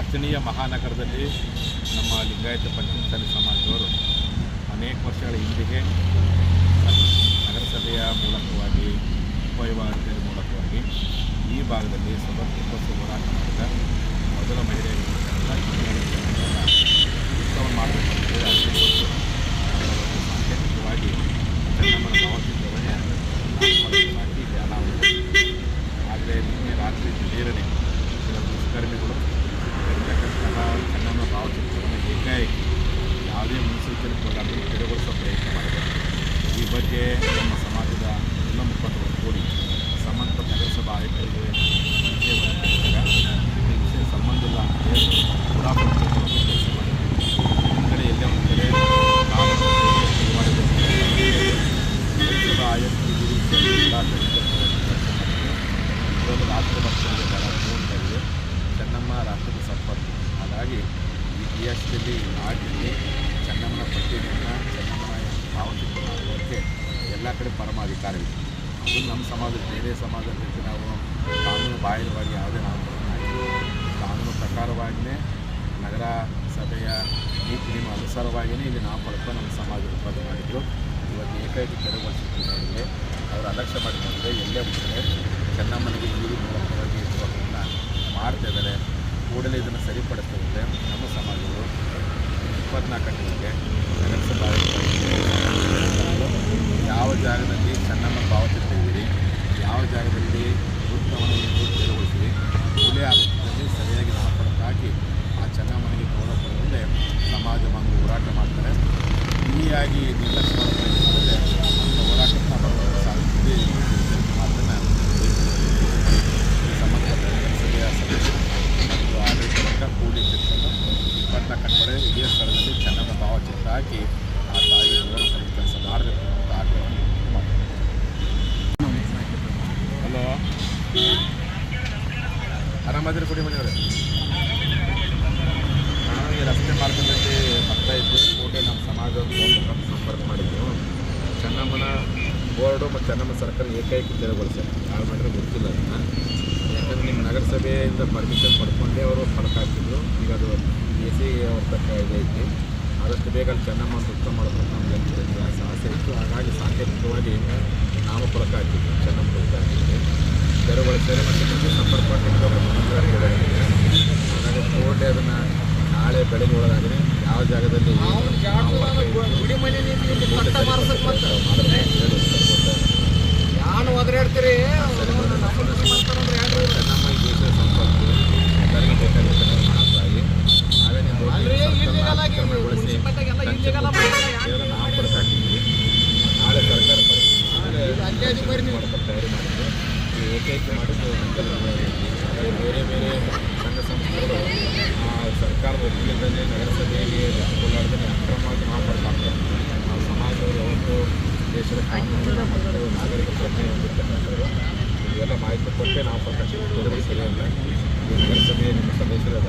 ಅಚ್ಚನೀಯ ಮಹಾನಗರದಲ್ಲಿ ನಮ್ಮ ಲಿಂಗಾಯತ ಪಂಚಮಸಾಲಿ ಸಮಾಜದವರು ಅನೇಕ ವರ್ಷಗಳ ಹಿಂದಿಗೆ ನಗರಸಭೆಯ ಮೂಲಕವಾಗಿ, ಉಪವಿಭಾಗದ ಮೂಲಕವಾಗಿ ಈ ಭಾಗದಲ್ಲಿ ಸ್ವತಂತ್ರೋತ್ಸವ ಹೋರಾಟ ಮಾಡಿದ ಮೊದಲ ಮಹಿಳೆ ಉತ್ಸವ ಮಾಡಬೇಕಂತ ಹೇಳಿ ಸಾಂಕೇತಿಕವಾಗಿ ಚೆನ್ನಮ್ಮನ ಭಾವಚಿತ್ರವನ್ನೇ ನಾಮಕರಣ ಮಾಡಿ ಇಲ್ಲಿ ಅನಾವರಣ ಆದರೆ ನಿನ್ನೆ ಕಣ್ಣನ್ನು ದುಷ್ಕರ್ಮಿಗಳು ಇರತಕ್ಕಂತಹ ಚೆನ್ನಮ್ಮ ಭಾವಚಿತ್ರವನ್ನು ಏಕಾಏಕಿ ಯಾವುದೇ ಮುನ್ಸೂಚನೆ ಕೊಡಲಾರದೆ ತೆರವುಗೊಳಿಸುವ ಪ್ರಯತ್ನ ಮಾಡಿದೆ. ಈ ಬಗ್ಗೆ ನಮ್ಮ ಸಮಾಜದ ಎಲ್ಲ ಮುಖಂಡರು ಕೂಡಿ ಸಂಬಂಧಪಟ್ಟ ನಗರಸಭಾ ಆಯುಕ್ತರಿಗೆ ವಿಷಯ ಸಂಬಂಧ ಇಲ್ಲ ಕಡೆ ಒಂದು ಕಡೆ ಸಂಪತ್ತು ಹಾಗಾಗಿ ಈ ನಾಡಿನಲ್ಲಿ ಚೆನ್ನಮ್ಮನ ಪ್ರತಿಮೆಯನ್ನು ಚೆನ್ನಮ್ಮನ ಭಾವಚಿತ್ರ ಎಲ್ಲ ಕಡೆ ಪರಮಾಧಿಕಾರವಿದೆ. ಅದು ನಮ್ಮ ಸಮಾಜದ ಬೇರೆ ಸಮಾಜದ ನಾವು ಕಾನೂನು ಬಾಹಿರವಾಗಿ ಯಾವುದೇ ನಾವು ಕಾನೂನು ಪ್ರಕಾರವಾಗಿಯೇ ನಗರ ಸಭೆಯ ನೀತಿ ನಿಯಮ ಅನುಸಾರವಾಗಿಯೇ ಇಲ್ಲಿ ನಾಮಫಲಕ ನಮ್ಮ ಸಮಾಜ ಉತ್ಪಾದನೆ ಮಾಡಿದ್ರು. ಇವತ್ತು ಏಕೈಕ ತೆರವುಗೊಳಿಸುತ್ತಿದ್ದಾರೆ ಅವರು ಅಲಕ್ಷ್ಯ ಮಾಡಿಕೊಂಡ್ರೆ ಎಲ್ಲೇ ಬಿಟ್ಟರೆ ಚೆನ್ನಮ್ಮನಿಗೆ ಈ ಇದ್ದಾರೆ ಕೂಡಲೇ ಇದನ್ನು ಸರಿಪಡಿಸ್ತಾರೆ ನಮ್ಮ ಸಮಾಜಗಳು ಇಪ್ಪತ್ನಾಲ್ಕು ಗಂಟೆಗೆ ನಗರಸಭಾ ಯಾವ ಜಾಗದಲ್ಲಿ ಚೆನ್ನಮ್ಮ ಪಾವತಿಸ್ತಿದ್ದೀರಿ, ಯಾವ ಜಾಗದಲ್ಲಿ ಉತ್ತಮವನ್ನು ನೀವು ತೆರವುಗೊಳಿಸಿರಿ ಆಗುತ್ತಿದ್ದಲ್ಲಿ ವೃತ್ತದಲ್ಲಿ ಸರಿಯಾಗಿ ನಾಮಫಲಕ ಹಾಕಿ ಆ ಚೆನ್ನಮ್ಮನಿಗೆ ಗೌರವ ಕೊಡುವಂತೆ ಸಮಾಜ ಬಾಂಧವರು ಹೋರಾಟ ಮಾಡ್ತಾರೆ. ಇಲಿಯಾಗಿ ನಿರ್ಲಕ್ಷ್ಯ ಮಾಡಿದ್ರೆ ಅಂತ ಹೋರಾಟಕ್ಕೆ ನಾವು ಸಾಗುತ್ತದೆ ಮಾತನ್ನು ಈ ಸಂಬಂಧಪಟ್ಟ ನಗರಸಭೆಯ ಸದಸ್ಯರು ಮತ್ತು ಆಡಳಿತ ವರ್ಗ ಕೂಡಿ ಚಿತ್ರವನ್ನು ಇಪ್ಪತ್ನಾಲ್ಕು ಕಡೆ ಇದೇ ಸ್ಥಳದಲ್ಲಿ ಚೆನ್ನಮ್ಮ ಭಾವಚಿತ್ರ ಹಾಕಿ ಆ ತಾಯಿ ಕೆಲಸ ಮಾಡಬೇಕು ಅಂತ ಹಲೋ? ಆರಾಮಾದ್ರೆ ಕುಡಿ ಮನೆಯವರೇ. ನಾನು ಈ ರಸ್ತೆ ಮಾರ್ಗದಲ್ಲಿ ಬರ್ತಾ ಇದ್ದೆ. ಕೋಟೆ ನಮ್ಮ ಸಮಾಜದ ಸಂಪರ್ಕ ಮಾಡಿದ್ದೆವು ಚೆನ್ನಮ್ಮನ ಬೋರ್ಡು ಮತ್ತು ಚೆನ್ನಮ್ಮ ಸರ್ಕಾರ ಏಕೈಕ ತೆರವುಗೊಳಿಸ್ತಾರೆ ಯಾರು ಮಾಡಿದ್ರೆ ಗೊತ್ತಿಲ್ಲ ಅದನ್ನು. ಯಾಕಂದರೆ ನಿಮ್ಮ ನಗರಸಭೆಯಿಂದ ಪರ್ಮಿಷನ್ ಪಡ್ಕೊಂಡೇ ಅವರು ಫಲಕ ಹಾಕಿದ್ರು ಈಗ ಅದು ಎ ಸಿ ಅವ್ರ ತಕ್ಕ ಇದೈತಿ ಆದಷ್ಟು ಬೇಗ ಅಲ್ಲಿ ಚೆನ್ನಮ್ಮ ಅಂತ ಉತ್ತಮ ಮಾಡಬೇಕು ನಮ್ಗೆ ಆಸೆ ಇತ್ತು. ಹಾಗಾಗಿ ಸಾಂಕೇತಿಕವಾಗಿ ನಾಮಫಲಕ ಹಾಕಿದ್ವಿ ಚೆನ್ನಮ್ಮ ಹಾಕಿದ್ವಿ ತೆರವುಗೊಳಿಸ್ತಾರೆ ಮತ್ತು ಮುಂದೆ ಸಂಪರ್ಕ ಹಾಗಾಗಿ ಕೋಟೆ ಅದನ್ನು ನಾಳೆ ಬೆಳಗ್ಗೆ ಒಳಗಾದರೆ ಯಾವ ಜಾಗದಲ್ಲಿ ಮತ್ತ ಯಾನು ಒದರಾಡ್ತೀರಿ ಚೆನ್ನಮ್ಮ ಈ ದೇಶದ ಸಂಪತ್ತು ಎಲ್ಲರಿಗೂ ಬೇಕಾಗಿರ್ತಕ್ಕಂಥ ಮಹಾತಾಯಿ ನಾವೇನೇ ಅಲ್ರಿ ಇಲ್ಲಿಗೆಲ್ಲ ಅತಿಕ್ರಮಣಗೊಳಿಸಿ ಮುನ್ಸಿಪಾಲ್ಟಿಗೆಲ್ಲ ಇಲ್ಲಿಗೆಲ್ಲ ಮಾಡಿದ್ರೆ ಯಾರು ದೇವರ ನಾಮಫಲಕ ಹಾಕಿದ್ವಿ ನಾಳೆ ಸರ್ಕಾರ ಅಲ್ಲೇ ಅಧಿಕಾರಿ ನೀವು. ಮಾಡ್ಕೊಂಡು ತಯಾರಿ ಮಾಡಿದ್ದು ಈ ಏಕೈಕ ಮಾಡಿದ್ದು ಬೇರೆ ಬೇರೆ ಸಂಘ ಸಂಸ್ಥೆಗಳು ಸರ್ಕಾರದ ಒಪ್ಪಿಗೆದಲ್ಲಿ ನಗರಸಭೆಯಲ್ಲಿ ಕೊಳ್ಳಾಡ್ದೇ ಅಕ್ರಮವಾಗಿ ಹಾಕ್ತಾರೆ ನಾವು ಸಮಾಜದವರು ಒಂದು ದೇಶದ ಕಾನೂನು ಮತ್ತು ನಾಗರಿಕ ಪ್ರಜ್ಞೆ ಹೊಂದಿರ್ತಕ್ಕಂಥವ್ರು ಇವೆಲ್ಲ ಮಾಹಿತಿ ಕೊಟ್ಟೆ ನಾವು ಈ ನಗರಸಭೆಯ ನಿಮ್ಮ ಸದಸ್ಯರು